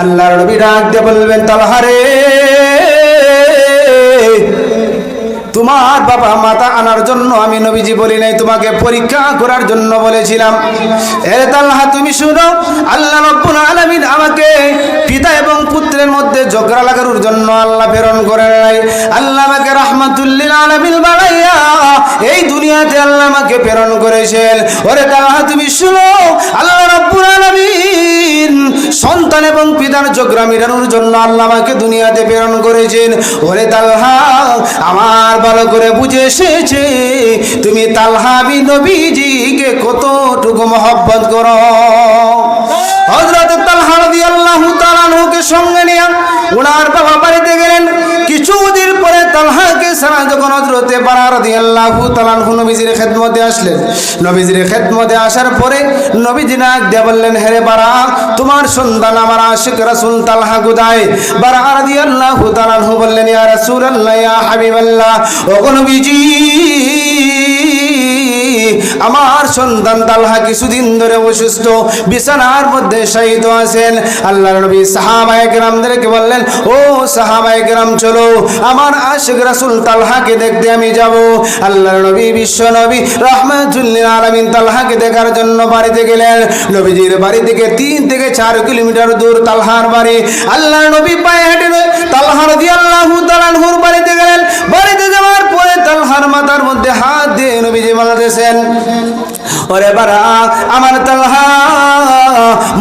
আল্লাহর নবী ডাক দিয়ে বলবেন, তালহারে, তোমার বাবা মাতা আনার জন্য আমি নবীজি বলি নাই, তোমাকে পরীক্ষা করার জন্য বলেছিলাম। এ তালহা, তুমি শুনো, আল্লাহ রব্বুল আলামিন আমাকে পিতা এবং পুত্রের মধ্যে ঝগড়া লাগানোর জন্য আল্লাহ প্রেরণ করে নাই। আল্লাহ আমাকে রাহমাতুল্লিল আলামিন বানাইয়া এই দুনিয়াতে আল্লাহ আমাকে প্রেরণ করেছেন। ওরে তালহা, তুমি শুনো, আল্লাহ রব্বুল আলামিন সন্তান এবং পিতার চোখরা মেটানোর জন্য আল্লাহ আমাকে দুনিয়াতে প্রেরণ করেছেন। ওরে তালহা, আমার ভালো করে বুঝে এসেছে। তুমি তালহা বি নবীজিকে কতটুকু মহব্বত করো? হজরত তালহা রাদিয়াল্লাহু তাআলা আনহুকে সঙ্গে নিয়ে ওনার বাবা যখন হজরতে পারা রাদি আল্লাহ তালানহু নবীজির খেদমতে আসলেন, নবীজির খেদমতে আসার পরে নবীজি নাক দিয়ে বললেন হেরে বারা, তোমার সন্তান আমার আশিক রাসুল তালহা গুদায়। বারা রাদি আল্লাহ তালানহু বললেন, ইয়া ইয়া ও নবীজি আমার সন্তান তালহা কিছুদিন ধরে অসুস্থ, বিছানার মধ্যে শায়িত আছেন। আল্লাহর নবী সাহাবায়ে কেরামদেরকে বললেন, ও সাহাবায়ে কেরাম, চলো, আমার আশিক রাসূল তালহাকে দেখতে আমি যাব। আল্লাহর নবী বিশ্ব নবী রাহমাতুল্লিল আলামিন তালহাকে দেখার জন্য বাড়িতে গেলেন। নবীজির বাড়ি থেকে তিন থেকে চার কিলোমিটার দূর তালহার বাড়ি। আল্লাহর নবী পায়ে হেঁটে তালহা রাদিয়াল্লাহু তাআলা আনহুর বাড়িতে গেলেন। তালহার মাথার মধ্যে হাত দিয়ে নবীজি বলতেছেন, ওরে বারা, আমার তালহা,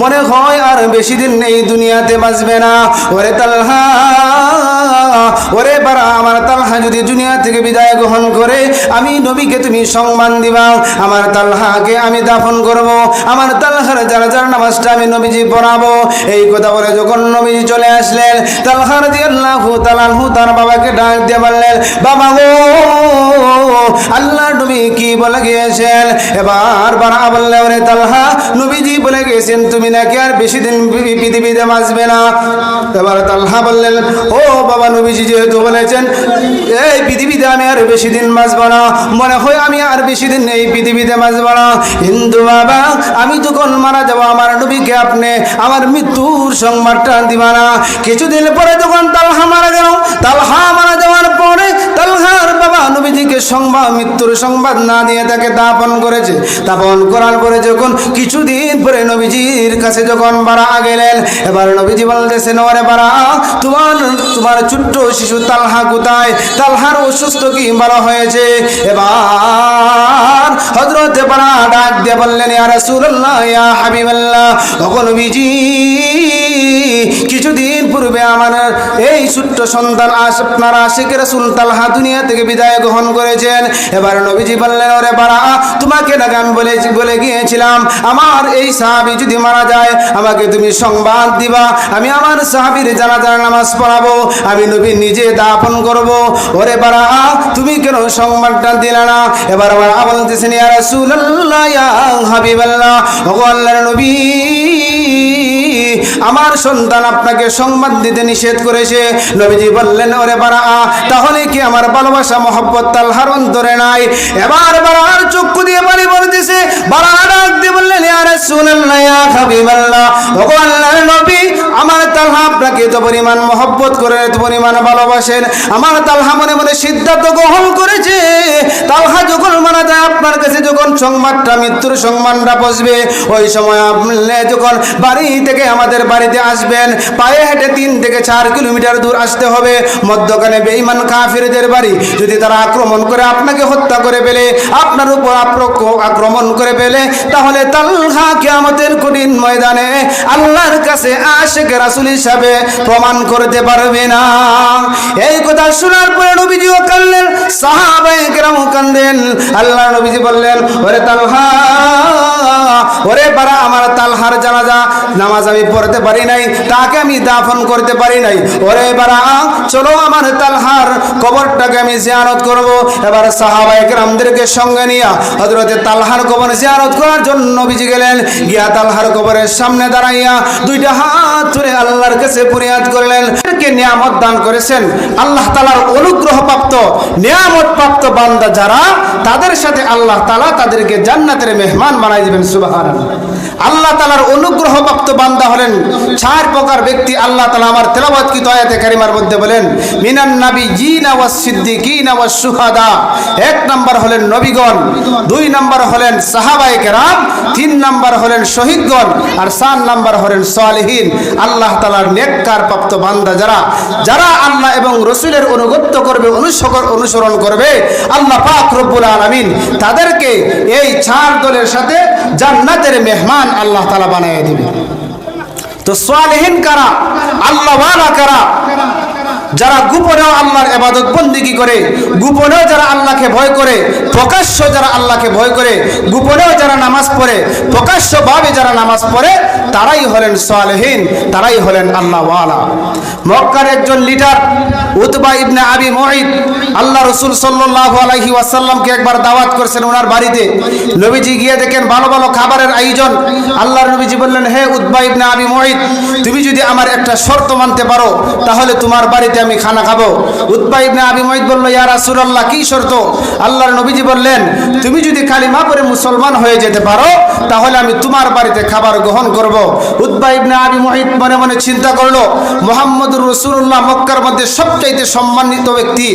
মনে হয় আর বেশি দিন নেই দুনিয়াতে বাঁচবে না। ওরে তালহা ওরে বারা, আমার তালহা যদি দুনিয়া থেকে বিদায় গ্রহণ করে, আমি নবীকে তুমি সম্মান দিবা। আমার তালহাকে আমি দাফন করব। আমার তালহার যারা যারা নামাজটা আমি নবীজি পড়াবো। এই কথা বলে যখন নবীজি চলে আসলেন তালহার দিয়ে আল্লাহ তালাহু তার বাবাকে ডাক দিয়ে বললেন, বাবা গো, আল্লাহ নবী কি বলে গিয়েছেন? এবার বারা বললে, ওরে তালহা, নবীজি বলে গিয়েছেন, তুমি নাকি আর বেশি দিন পৃথিবীতে বাঁচবে না? এবার তালহা বললেন, ও বাবা নবীজি যেহেতু বলেছেন, এই পৃথিবীতে আমি আর বেশি দিন বাঁচব না। মনে হয় আমি আর বেশি দিন এই পৃথিবীতে বাঁচব না। হিন্দু বাবা, আমি যখন মারা যাব? আমার নবীকে আপনি? আমার মৃত্যুর সংবাদটা দিবা না। কিছুদিন পরে যখন তালহা মারা গেল, তালহা মারা যাওয়ার পরে তালহার নবীজিকে সংবাদ, মৃত্যুর সংবাদ না দিয়ে তাকে দাপন করেছে। দাপন করার পরে যখন কিছুদিন পরে নবীজির কাছে যখন বারা গেলেন, এবার নবীজি বলতেছেন ওরে বারা, তোমার তোমার ছোট্ট শিশু তালহা কোথায়? তালহার অসুস্থ কি ভালো হয়েছে? এবার হজরতে বারা ডাক দিয়ে বললেন, ইয়া রাসূলুল্লাহ, ইয়া হাবিবাল্লাহ। ওগো নবীজি কিছুদিন পূর্বে আমার এই ছোট্ট সন্তান আপনার আশিক রাসূল তালহা দুনিয়া থেকে বিদায় গ্রহণ করেছেন। এবার নবীজি বললেন, ওরে বারা তোমাকে নাকি আমি বলে বলে গিয়েছিলাম, আমার এই সাহাবি যদি মারা যায়, আমাকে তুমি সংবাদ দিবা। আমি আমার সাহাবির জানাজার নামাজ পড়াবো, আমি নবী নিজে দাপন করব। ওরে বারা তুমি কেন সংবাদটা দিলে না? এবার আবার বলতেছেন, ইয়া রাসূলুল্লাহ, ইয়া হাবিবাল্লাহ। ওগো আল্লাহর নবী আমার সন্তান আপনাকে সংবাদ দিতে নিষেধ করেছে। নবীজি বললেন, ওরে বারা, তাহলে কি আমার ভালোবাসা, মহব্বত তালহার অন্তরে নাই? এবার বারার চক্ষু দিয়ে পানি পড়তেছে বারা ডাক দিয়ে বললেন, ইয়া রাসূলুল্লাহ, ইয়া হাবিবাল্লাহ আল্লাহর নবী, আমার তালহা আপনাকে এত পরিমাণ মহব্বত করে, এত পরিমাণ ভালোবাসেন। আমার তালহা মনে মনে সিদ্ধান্ত গ্রহণ করেছে। তালহা যখন মারা আপনার কাছে যখন সংবাদটা, মৃত্যুর সংবাদটা বসবে, ওই সময় আপনি যখন বাড়ি থেকে আমাদের বাড়িতে আসবেন, পায়ে হেঁটে তিন থেকে চার কিলোমিটার দূর আসতে হবে। মধ্যখানে বেঈমান কাফিরদের বাড়ি, যদি তারা আক্রমণ করে আপনাকে হত্যা করে ফেলে, আপনার উপর আক্রমণ করে ফেলে, তাহলে তালহা কিয়ামতের কঠিন ময়দানে আল্লাহর কাছে আশেখ রাসুল হিসাবে প্রমাণ করতে পারবে না। এই কথা শোনার পরে নবীজিও কানলেন সাহাবায়ে কান্দেন। আল্লাহ নবীজি বললেন, ওরে তালহা, ওরে বারা, আমার তালহার জানাজা নামাজ আমি পড়তে পারি নাই, তাকে আমি দাফন করতে পারি নাই। ওরে বারা, চলো আমার তালহার কবরটাকে আমি জিয়ারত করব। এবার সাহাবায়ে কেরামদেরকে সঙ্গে নিয়ে হযরতে তালহার কবর জিয়ারত করার জন্য নবীজি গেলেন। গিয়া তালহার কবরের সামনে দাঁড়াইয়া দুইটা হাত ধরে আল্লাহর কাছে ফরিয়াদ করলেন। কে নিয়ামত দান করেছেন। আল্লাহ তালার অনুগ্রহ প্রাপ্ত নিয়ামত প্রাপ্ত বান্দা যারা, তাদের সাথে আল্লাহ তালা তাদেরকে জান্নাতের মেহমান বানাই দিবেন সুবাহান আল্লাহ তালার অনুগ্রহ প্রাপ্ত বান্দা হলেন চার প্রকার ব্যক্তি। আল্লাহ তালা আমার তেলাবাদ কি দয়াতে কারিমার মধ্যে বলেন, মিনান নাবি জিনা ওয়াস সিদ্দিকিনা ওয়াস সুহাদা। এক নম্বর হলেন নবীগণ, দুই নম্বর হলেন সাহাবায়ে কেরাম, তিন নম্বর হলেন শহীদগণ, আর চার নাম্বার হলেন সালেহীন। আল্লাহ তালার নেককার প্রাপ্ত বান্দা যারা যারা আল্লাহ এবং রসুলের অনুগত্য করবে অনুসরণ অনুসরণ করবে। আল্লাহ পাক রব্বুল আলামিন তাদেরকে এই চার দলের সাথে জান্নাতের মেহমান আল্লাহ তালা বানিয়ে দেবে তো সোয়ালহীন কারা? আল্লাহওয়ালা কারা? যারা গোপনেও আল্লাহর এবাদত বন্দিগি করে, গোপনেও যারা আল্লাহকে ভয় করে, প্রকাশ্য যারা আল্লাহকে ভয় করে, গোপনেও যারা নামাজ পড়ে, প্রকাশ্যভাবে যারা নামাজ পড়ে, তারাই হলেন সালেহীন, তারাই হলেন আল্লাহওয়ালা। মক্কার একজন লিডার, উতবা ইবনে আবি মহিদ আল্লাহ রসুল সাল্লাহ আলাইহি ওয়াসাল্লামকে একবার দাওয়াত করছেন ওনার বাড়িতে। নবীজি গিয়ে দেখেন, ভালো ভালো খাবারের আয়োজন। আল্লাহর নবীজি বললেন, হে উতবা ইবনে আবি মহিদ তুমি যদি আমার একটা শর্ত মানতে পারো, তাহলে তোমার বাড়িতে আমি খানা খাব। উতবা ইবনে আবি মহিদ বলল, ইয়া রাসূলুল্লাহ, কি শর্ত? আল্লাহর নবীজি বললেন, তুমি যদি কালিমা পরে মুসলমান হয়ে যেতে পারো, তাহলে আমি তোমার বাড়িতে খাবার গ্রহণ করব। উতবা ইবনে আবি মহিদ মনে মনে চিন্তা করল, মোহাম্মদুর রসুল্লাহ মক্কার মধ্যে সবচাইতে সম্মানিত ব্যক্তি,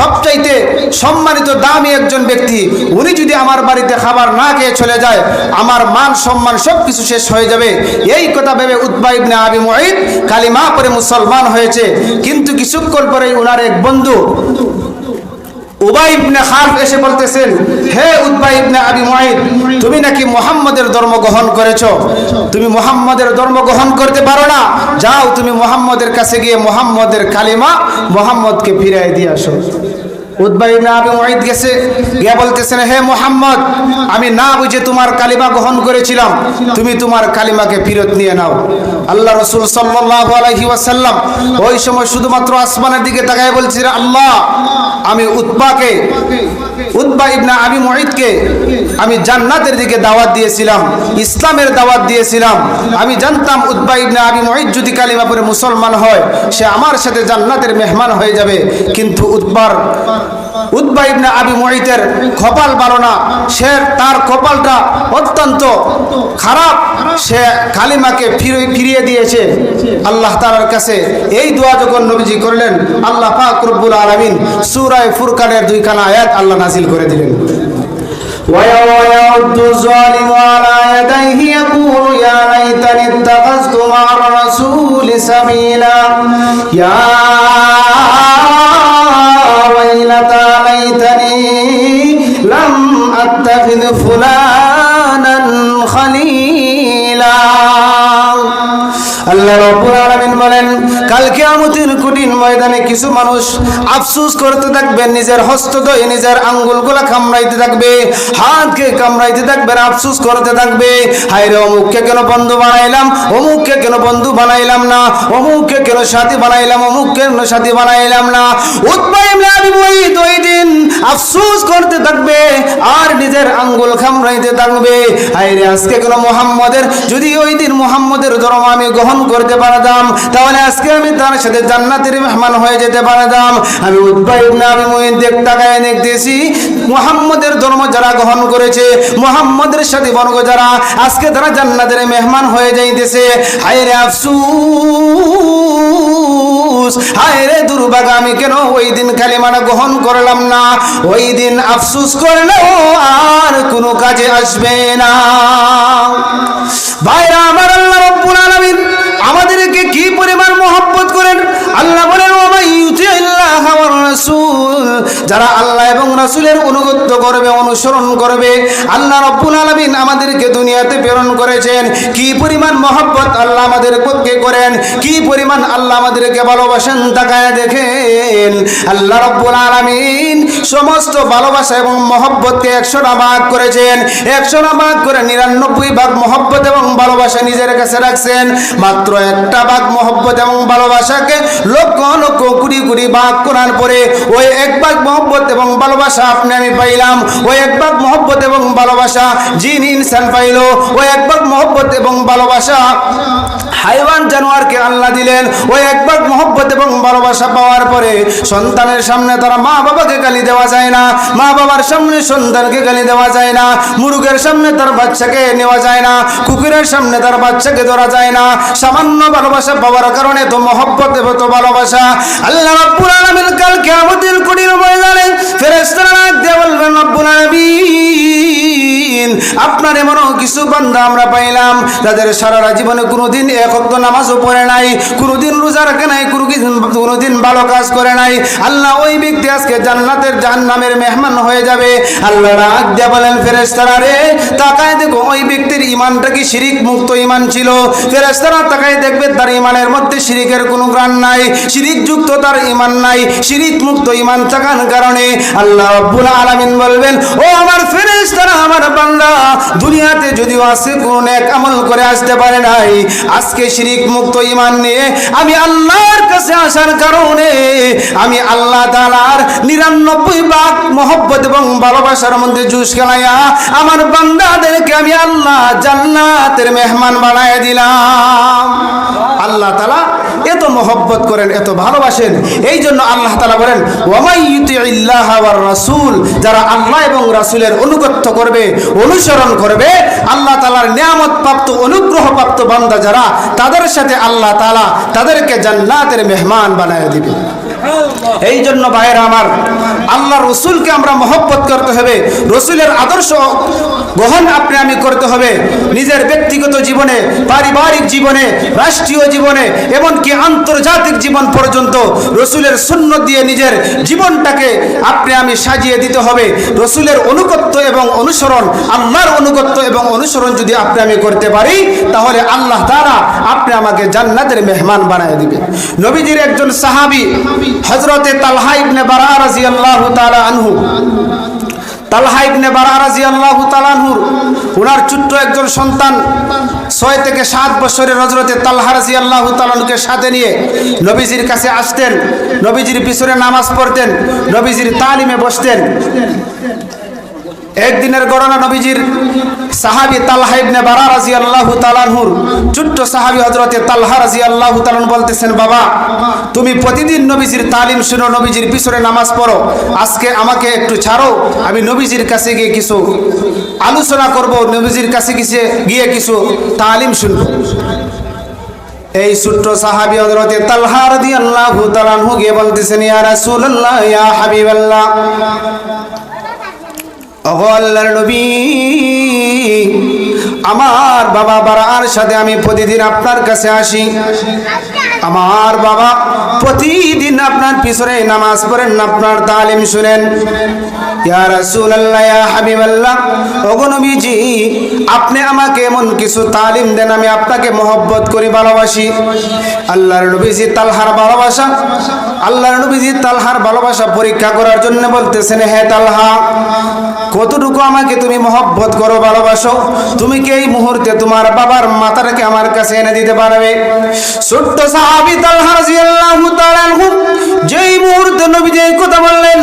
সবচাইতে সম্মানিত দামি একজন ব্যক্তি, উনি যদি আমার বাড়িতে খাবার না খেয়ে চলে যায়, আমার মান সম্মান সব কিছু শেষ হয়ে যাবে। এই কথা ভেবে উদ্বা ইবনে আবি মুঈদ কালিমা পরে মুসলমান হয়েছে, কিন্তু কিছুক্ষণ পরেই ওনার এক বন্ধু। উবাই ইবনে খালফ এসে বলতেছেন, হে উদ্বাই ইবনে আবি মুঈদ তুমি নাকি মোহাম্মদের ধর্ম গ্রহণ করেছ? তুমি মোহাম্মদের ধর্ম গ্রহণ করতে পারো না? যাও তুমি মোহাম্মদের কাছে গিয়ে মোহাম্মদের কালিমা মোহাম্মদকে ফিরাই দিয়ে আসো। উদ্বা ইবনে আবি গেছে, গিয়ে বলতেছেন, হে মোহাম্মদ, আমি না বুঝে তোমার কালিমা গ্রহণ করেছিলাম। তুমি তোমার কালিমাকে ফিরত নিয়ে নাও। আল্লাহ রসুল সাল্লাল্লাহু আলাইহি ওয়াসাল্লাম ওই সময় শুধুমাত্র আসমানের দিকে তাকায় বলছিলেন, আল্লাহ, আমি উৎপাকে উৎবা ইবনা আমি মহিদকে আমি জান্নাতের দিকে দাওয়াত দিয়েছিলাম, ইসলামের দাওয়াত দিয়েছিলাম। আমি জানতাম উদ্বা ইবনা আমি মহিদ যদি কালিমাপুরে মুসলমান হয়, সে আমার সাথে জান্নাতের মেহমান হয়ে যাবে। কিন্তু উৎবার উদ্বা ইবনে আবি মুঈতের কপাল ভালো না সে তার কপালটা অত্যন্ত খারাপ সে কালিমাকে ফিরে ফিরিয়ে দিয়েছে আল্লাহ তাআলার কাছে এই দোয়া যখন নবীজি করলেন আল্লাহ পাক রব্বুল আলামিন সূরা ফুরকানের দুই খানা আয়াত আল্লাহ নাজিল করে দিলেন ويوم يعد الظالم على يديه يقول يا ليتني اتخذت مع الرسول سبيلا يا ليتني لم أتخذ فلانا خليلا আল্লাহ রব্বুল আলামিন বলেন কাল কিয়ামতের কঠিন ময়দানে কিছু মানুষ আফসোস করতে থাকবে, নিজের হস্ত ধরে নিজের আঙ্গুলগুলা কামড়াইতে থাকবে, হাতকে কামড়াইতে থাকবে আফসোস করতে থাকবে। হায় রে অমুককে কেন বন্ধু বানাইলাম, অমুককে কেন বন্ধু বানাইলাম না, অমুককে কেন সাথী বানাইলাম, অমুককে কেন সাথী বানাইলাম না। ওই দিন আফসোস করতে থাকবে আর নিজের আঙ্গুল কামড়াইতে থাকবে। হায় রে আজকে কেন মোহাম্মদের, যদি ওই দিন মোহাম্মদের ধর্ম আমি গ্রহণ করতে পারতাম, তাহলে আজকে আমি তার সাথে জান্নাতের মেহমান হয়ে যেতে পারতাম। আমি উদ্বাই ইবনে দেখ তাকায় দেখতেছি মোহাম্মদের ধর্ম যারা গ্রহণ করেছে, মোহাম্মদের সাথে বর্গ যারা আজকে তারা জান্নাতের মেহমান হয়ে যাইতেছে, হায় আফসুস, হায় রে আমি কেন ওই দিন গ্রহণ করলাম না? ওই দিন আফসুস আর কোনো কাজে আসবে না। ভাইরা, আমার আল্লাহ রব্বুল আলামিন আমাদেরকে কি পরিমাণ আল্লাহ বলেন ও ভাই ইউতিল্লাহ ওয়ার রাসূল যারা আল্লাহ এবং রাসূলের অনুগত্য করবে, অনুসরণ করবে, আল্লাহ রব্বুল আলামিন আমাদেরকে দুনিয়াতে প্রেরণ করেছেন। কি পরিমাণ মহব্বত আল্লাহ আমাদের পক্ষে করেন, কি পরিমাণ আল্লাহ আমাদেরকে ভালোবাসেন তাকায় দেখেন। আল্লাহ রব্বুল আলামিন সমস্ত ভালোবাসা এবং মহব্বতকে একশোটা ভাগ করেছেন। একশোটা ভাগ করে নিরানব্বই ভাগ মহব্বত এবং ভালোবাসা নিজের কাছে রাখছেন। মাত্র একটা ভাগ মহব্বত এবং ভালোবাসাকে লক্ষ লক্ষ কুড়ি কুড়ি ভাগ করার পরে ওই এক ভাগ মহব্বত এবং ভালোবাসা আপনি আমি পাইলাম। ওই এক ভাগ মহব্বত এবং ভালোবাসা জিন ইনসান পাইল। ওই এক ভাগ মহব্বত এবং ভালোবাসা হাইওয়ান জানোয়ার একবারকে আল্লাহ দিলেন। ওই একবার মহব্বত এবং ভালোবাসা পাওয়ার পরে সন্তানের সামনে তারা মা বাবাকে গালি দেওয়া যায় না। মা বাবার সামনে সন্তানকে গালি দেওয়া যায় না। মুরুগের সামনে তার বাচ্চাকে নেওয়া যায় না। কুকুরের সামনে তার বাচ্চাকে ধরা যায় না। সামান্য ভালোবাসা পাওয়ার কারণে তো মহব্বত তো ভালোবাসা। আল্লাহ আলামিন কাল কিয়ামতের কঠিন ময়দানে ফেরেস্তারা বলবেন রব্বুল আলামিন আপনার এমনও কিছু বান্দা আমরা পাইলাম, যাদের সারা জীবনে কোনোদিন এক অক্ত নামাজও পড়ে নাই, কোনোদিন রোজা রাখে নাই, কোনোদিন ভালো কাজ করে নাই। আল্লাহ ওই ব্যক্তি আজকে জান্নাতের জাহান্নামের মেহমান হয়ে যাবে। আল্লাহ ডাক দিয়ে বলেন, ফেরেশতারা রে, তাকায় দেখো, ওই ব্যক্তির ইমানটা কি শিরিক মুক্ত ইমান ছিল? ফেরেশতারা তাকায় দেখবে তার ইমানের মধ্যে শিরিকের কোনো গ্রাণ নাই, শিরিক যুক্ত তার ইমান নাই, শিরিক মুক্ত ইমান থাকার কারণে আল্লাহ রাব্বুল আলামিন বলবেন, ও আমার ফেরেশতারা, আমার বান্দা দুনিয়াতে যদিও আছে, কোন এক আমল করে আসতে পারে নাই। আজকে শিরিক মুক্ত ইমান নিয়ে আমি আল্লাহর কাছে আসার কারণে আমি আল্লাহ তালার নিরানব্বই ভাগ মহব্বত এবং ভালোবাসার মধ্যে জুস খেলাইয়া আমার বান্দাদেরকে আমি আল্লাহ জান্নাতের মেহমান বানায় দিলাম। আল্লাহ তালা এত মহব্বত করেন, এত ভালোবাসেন, এই জন্য আল্লাহ তালা বলেন ওয়ামাইয়ুতিল্লাহ ওয়ার রাসূল যারা আল্লাহ এবং রাসূলের অনুগত্য করবে, অনুসরণ করবে, আল্লাহ তালার নিয়ামত প্রাপ্ত অনুগ্রহ প্রাপ্ত বান্দা যারা, তাদের সাথে আল্লাহ তালা তাদেরকে জান্নাতের মেহমান বানায় দিবে। এই জন্য ভাইয়েরা আমার আল্লাহ রসুলকে আমরা মহব্বত করতে হবে। রসুলের আদর্শ গ্রহণ আপনি আমি করতে হবে। নিজের ব্যক্তিগত জীবনে, পারিবারিক জীবনে, রাষ্ট্রীয় জীবনে, এমনকি আন্তর্জাতিক জীবন পর্যন্ত রসুলের শূন্য দিয়ে নিজের জীবনটাকে আপনি আমি সাজিয়ে দিতে হবে। রসুলের অনুগত্য এবং অনুসরণ, আল্লাহর অনুগত্য এবং অনুসরণ যদি আপনি আমি করতে পারি, তাহলে আল্লাহ তারা আপনি আমাকে জান্নাতের মেহমান বানায় দিবে নবীজির একজন সাহাবী হজরতে তালহা ইবনে বারা আল্লাহ তালা আনহু। তালহা ইবনে বারা রাদিয়াল্লাহু তাআলা আনহুর ওনার ছোট্ট একজন সন্তান ছয় থেকে সাত বছরের হজরতে তালহা রাদিয়াল্লাহু তাআলা আনহুকে সাথে নিয়ে নবীজির কাছে আসতেন, নবীজির পিছনে নামাজ পড়তেন, নবীজির তালিমে বসতেন। একদিনের গণনা নবীজির সাহাবি তালহা ইবনে বারা রাদিয়াল্লাহু তাআলাহুর ছোট্ট সাহাবি হযরতে তালহা রাদিয়াল্লাহু তাআলা বলতেছেন, বাবা, তুমি প্রতিদিন নবীজির তালিম শুনো, নবীজির পিছনে নামাজ পড়ো। আজকে আমাকে একটু ছাড়ো, আমি নবীজির কাছে গিয়ে কিছু আলোচনা করব, নবীজির কাছে গিয়ে গিয়ে কিছু তালিম শুনব। এই ছোট্ট সাহাবি হযরতে তালহা রাদিয়াল্লাহু তালানহু গিয়ে বলতেছেন, ইয়া রাসূলুল্লাহ, ইয়া হাবিবাল্লাহ ওগো নবী, আমার বাবা বাড়ার সাথে আমি প্রতিদিন আপনার কাছে আসি। আমার বাবা প্রতিদিন আপনার পিছনে নামাজ পড়েন, আপনার তালিম শুনেন। ইয়া রাসূলুল্লাহ, ইয়া হাবিবাল্লাহ, ওগো আপনি আমাকে এমন কিছু তালিম দেন, আমি আপনাকে মহব্বত করি, ভালোবাসি। আল্লাহর নবীজি তালহার ভালোবাসা আল্লাহর নবীজি তালহার ভালোবাসা পরীক্ষা করার জন্য বলতেছেন, হে তালহা, কতটুকু আমাকে তুমি মহব্বত করো, ভালোবাসো? তুমি কি এই মুহূর্তে তোমার বাবার মাথাটাকে আমার কাছে এনে দিতে পারবে? ছোট্ট সাহাবি তালহা রাদিয়াল্লাহু তাআলা যেই মুহূর্তে নবী যে কথা বললেন,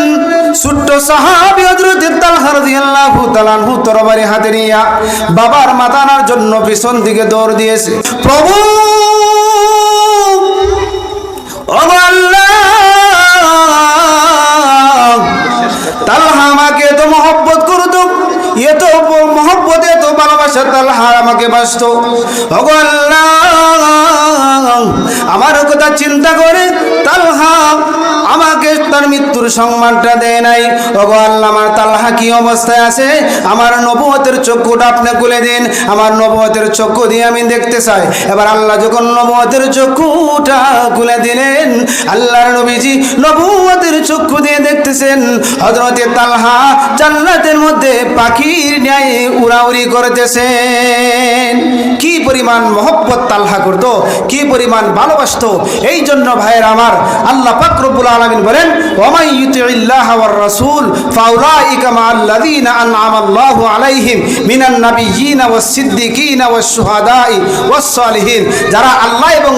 ছোট্ট সাহাবি হযরত তালহা রাদিয়াল্লাহু তাআলা তরবারি হাতে নিয়ে বাবার মাতানার জন্য পিছন দিকে দৌড় দিয়েছে। প্রভু তালহা আমাকে বাঁচত। ভগবান আমার কথা চিন্তা করে তালহা আমাকে তার মৃত্যুর সম্মানটা দেয় নাই। ভগবাল্লাহ আমার তাল্লাহা কি অবস্থায় আছে? আমার নবতের চক্ষুটা আপনি খুলে দিন। আমার নবতের চক্ষু দিয়ে আমি দেখতে চাই। এবার আল্লাহ যখন নবতের চক্ষুটা খুলে দিলেন, আল্লাহর নবীজি নবুয়তের চক্ষু দিয়ে দেখতেছেন হজরতে তালহা জান্নাতের মধ্যে পাখির ন্যায় উড়াউড়ি করতেছেন কি পরিমাণ মহব্বত তালহা করতো, কি পরিমাণ ভালোবাসতো, এই জন্য ভাইয়ের আমার আল্লাহ পাকরবুল আলমিন বলেন সালিহিন। যারা আল্লাহ এবং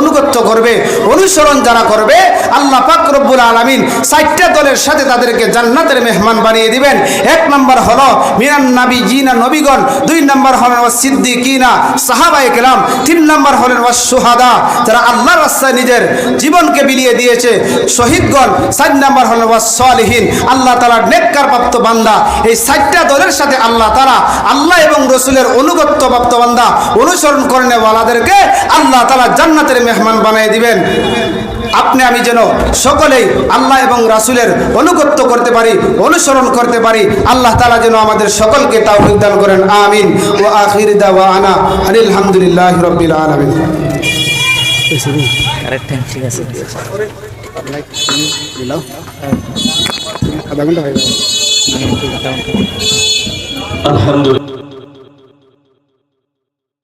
অনুগত্য করবে, অনুসরণ যারা করবে, আল্লাহ পাক রব্বুল আলামিন চারটা দলের সাথে তাদেরকে জান্নাতের মেহমান বানিয়ে দিবেন। এক নম্বর হলো মিনান নাবিয়্যিন নবীগণ, দুই নম্বর হলো সিদ্দিকিনা, সাহাবায়ে কেরাম, তিন নাম্বার হলেন ওয়াস সুহাদা যারা নিজের জীবনকে বিলিয়ে দিয়েছে। শহীদগণ নাম্বার আল্লাহ বান্দা। এই চারটা দলের সাথে আল্লাহ আল্লাহ এবং রসুলের বান্দা অনুসরণ করে ওয়ালাদেরকে আল্লাহ তাআলা জান্নাতের মেহমান বানিয়ে দিবেন। আপনি আমি যেন সকলেই আল্লাহ এবং রাসুলের অনুগত্য করতে পারি অনুসরণ করতে পারি আল্লাহ তালা যেন আমাদের সকলকে তাও দান করেন আমিন। ও আখির দাওয়া আনা আলহামদুলিল্লাহ রবিল আলমিন আলহামদুলিল্লাহ।